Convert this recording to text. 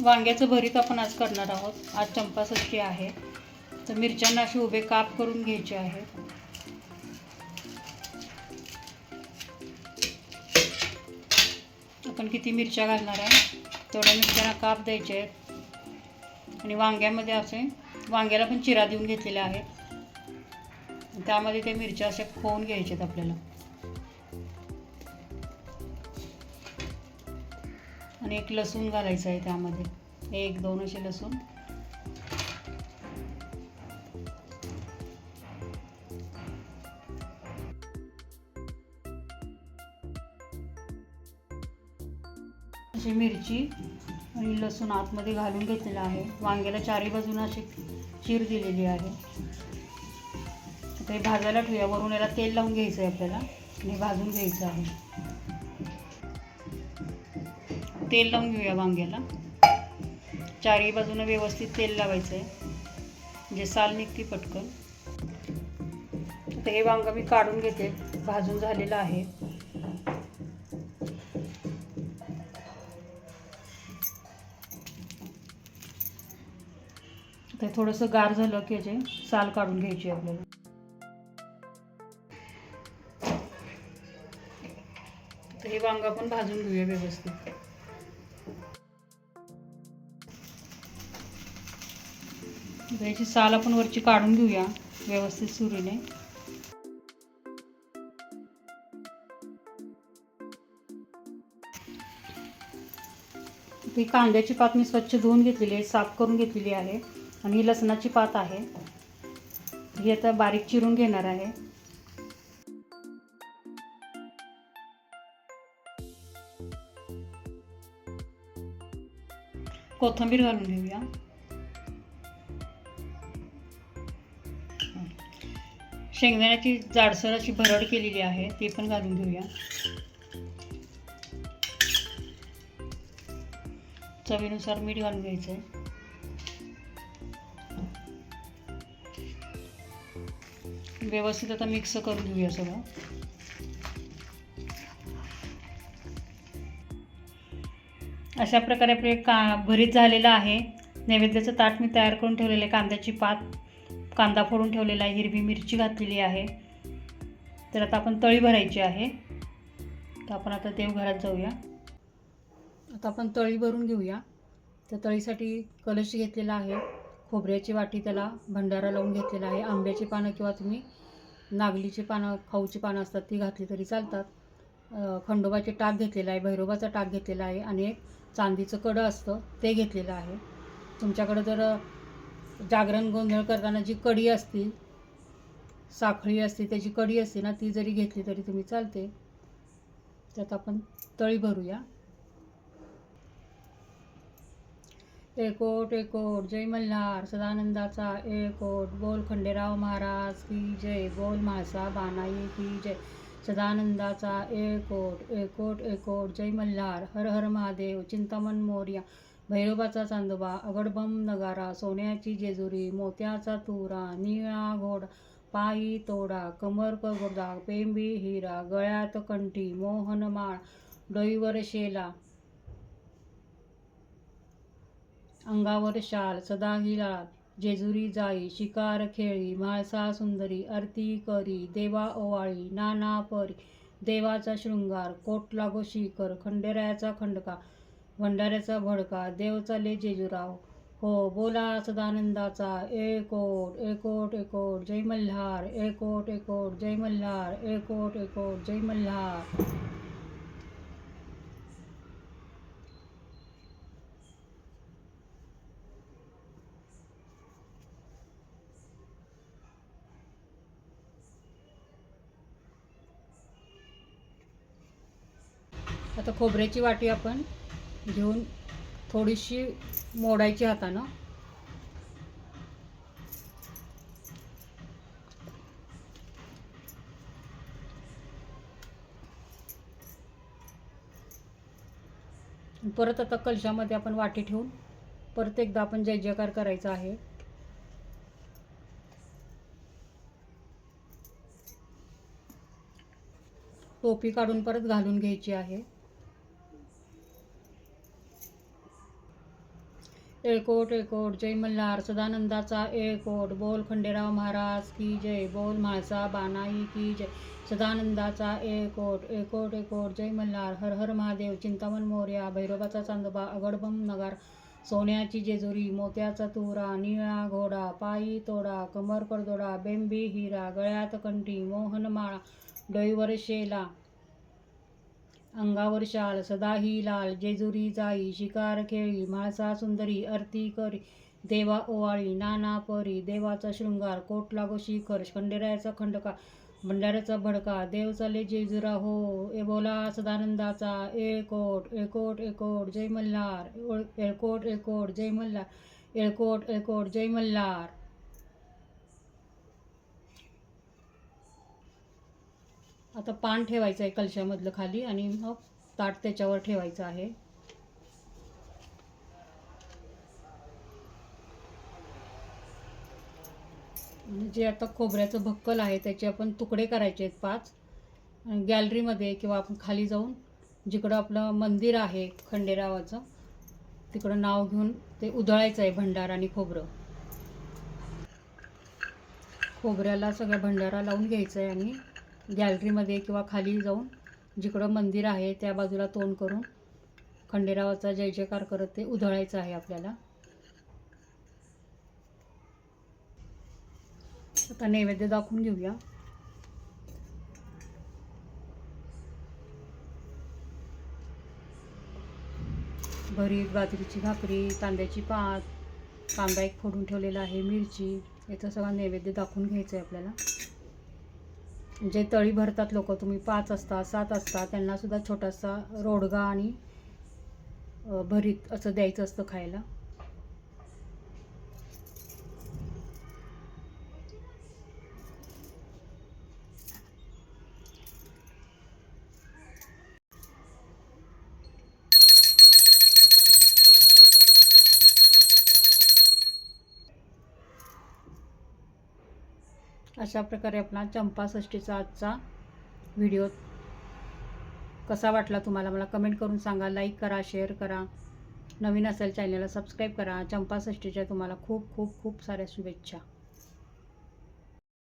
वांग्याचं भरीत आपण आज करणार आहोत. आज चंपाषष्ठी आहे. तर मिरच्यांना असे उभे काप करून घ्यायचे आहे. आपण किती मिरच्या घालणार आहे? तेवढ्या मिरच्यांना काप द्यायचे आहेत. आणि वांग्यामध्ये असे वांग्याला पण चिरा देऊन घेतलेल्या आहेत. त्यामध्ये ते मिरच्या अशा खोवून घ्यायचे आहेत आपल्याला. आणि एक लसूण घालायचं आहे त्यामध्ये. एक दोन असे लसूण. अशी मिरची आणि लसूण आतमध्ये घालून घेतलेलं आहे. वांग्याला चारी बाजूनं अशी चीर दिलेली आहे. ते भाजायला ठेवूया. वरून याला तेल लावून घ्यायचं आहे आपल्याला. आणि भाजून घ्यायचं आहे. तेल लावून घेऊया वांग्याला. चारही बाजूनं व्यवस्थित तेल लावायचं आहे म्हणजे साल निघते पटकन. आता हे वांगं मी काढून घेते. भाजून झालेलं आहे. ते थोडंसं गार झालं की याचे साल काढून घ्यायची आपल्याला. तर हे वांग आपण भाजून घेऊया व्यवस्थित. आता याची साल आपण वरची काढून घेऊया व्यवस्थित सुरीने. ही कांद्याची पात मी स्वच्छ धुवून घेतलेली आहे साफ करून घेतलेली आहे आणि ही लसणाची पात आहे. ही आता बारीक चिरून घेणार आहे. कोथिंबीर घालून घेऊया. शेंगदाण्याची जाडसर अशी भरड केलेली आहे ती पण घालून घेऊया. चवीनुसार मीठ घालून घ्यायचं आहे व्यवस्थित आता मिक्स करून घेऊया सगळं. अशा प्रकारे आपले का भरीत झालेलं आहे. नैवेद्याचं ताट मी तयार करून ठेवलेलं आहे कांद्याची पात. कांदा फोडून ठेवलेला आहे हिरवी मिरची घातलेली आहे. तर आता आपण तळी भरायची आहे. तर आपण आता देवघरात जाऊया. आता आपण तळी भरून घेऊया. त्या तळीसाठी कलश घेतलेला आहे. खोबऱ्याची वाटी त्याला भंडारा लावून घेतलेला आहे. आंब्याची पानं किंवा तुम्ही नागलीची पानं खाऊची पानं असतात ती घातली तरी चालतात. खंडोबाचे टाक घेतलेला आहे भैरोबाचा टाक घेतलेला आहे आणि एक चांदीचं कडं असतं ते घेतलेलं आहे. तुमच्याकडं जर जागरण गोंधळ करताना जी कडी असती साखळी असते त्याची कडी असते ना ती जरी घेतली तरी तुम्ही चालते. त्यात आपण तळी भरूया. एकोट एकोट जय मल्हार सदानंदाचा एकोट बोल खंडेराव महाराज की जय बोल म्हाळसा बानाई की जय. सदानंदाचा एकोट एकोट एकोट जय मल्हार हर हर महादेव चिंतामण मोर्या भैरोबाचा चांदोबा अगडबम नगारा सोन्याची जेजुरी मोत्याचा तुरा निळा घोडा पायी तोडा कमर पगोडा पेंबी हिरा गळ्यात कंठी मोहनमाळ डोईवर शेला अंगावर शाल सदा हिला जेजुरी जाई शिकार खेळी म्हाळसा सुंदरी आरती करी देवा ओवाळी नाना परी देवाचा शृंगार कोट लागो शिखर खंडेरायाचा खंडका भंडाऱ्याचा भडका देव चाले जेजुराव. हो बोला सदानंदाचा एकोट एकोट एकोट जय मल्हार एकोट एकोट जय मल्हार एकोट एकोट जय मल्हार. आता खोबऱ्याची वाटी आपण घेऊन थोडीशी मोडायची हातानं. परत आता कलशामध्ये आपण वाटी ठेवून परत एकदा आपण जय जयकार करायचा आहे. टोपी काढून परत घालून घ्यायची आहे. एळकोट एळकोट जय मल्हार सदानंदाचा एळकोट बोल खंडेराव महाराज की जय. बोल म्हाळसा बानाई की जय. सदानंदाचा एळकोट एळकोट एकोट जय मल्हार. हर हर महादेव चिंतामण मोर्या भैरवाचा चांदोबा अगडबम नगार सोन्याची जेजुरी मोत्याचा तुरा निळा घोडा पायी तोडा कमर करदोडा बेंबी हिरा गळ्यात कंठी मोहनमाळा डोईवर शेला अंगावर शाल सदाही लाल. जेजुरी जाई शिकार खेळी म्हाळसा सुंदरी आरती करी. देवा ओवाळी नाना परी. देवाचा शृंगार कोट लागो शिखर खंडेरायाचा खंडका भंडाऱ्याचा भडका. देव चाले जेजुरा हो ए बोला सदानंदाचा. एळकोट एळकोट एकोट जय मल्हार. एळकोट एळकोट जय मल्हार. एळकोट एळकोट जय मल्हार. आता पान ठेवायचं आहे कलशामधलं खाली आणि मग ताट त्याच्यावर ठेवायचं आहे. जे आता खोबऱ्याचं भक्कल आहे त्याचे आपण तुकडे करायचे आहेत पाच. गॅलरीमध्ये किंवा आपण खाली जाऊन जिकडं आपलं मंदिर आहे खंडेरावाचं तिकडं नाव घेऊन ते उधळायचं आहे भंडारा आणि खोबरं. खोबऱ्याला सगळ्या भंडारा लावून घ्यायचं आहे आणि गॅलरीमध्ये किंवा खाली जाऊन जिकडं मंदिर आहे त्या बाजूला तोंड करून खंडेरावाचा जय जयकार करत ते उधळायचं आहे आपल्याला. आता नैवेद्य दाखवून घेऊया. भरीत बाजरीची भाकरी कांद्याची पात कांदा एक फोडून ठेवलेला आहे मिरची याचा सगळा नैवेद्य दाखवून घ्यायचं आहे आपल्याला. जे तळी भरतात लोक तुम्ही पाच असता सात असता त्यांनासुद्धा छोटासा रोडगा आणि भरीत असं द्यायचं असतं खायला. अशा प्रकारे आपला चंपाषष्ठीचा आजचा व्हिडिओ कसा वाटला तुम्हाला? मला कमेंट करून सांगा. लाईक करा शेअर करा. नवीन असेल चॅनलला सबस्क्राईब करा. चंपाषष्ठीच्या तुम्हाला खूप खूप खूप साऱ्या शुभेच्छा.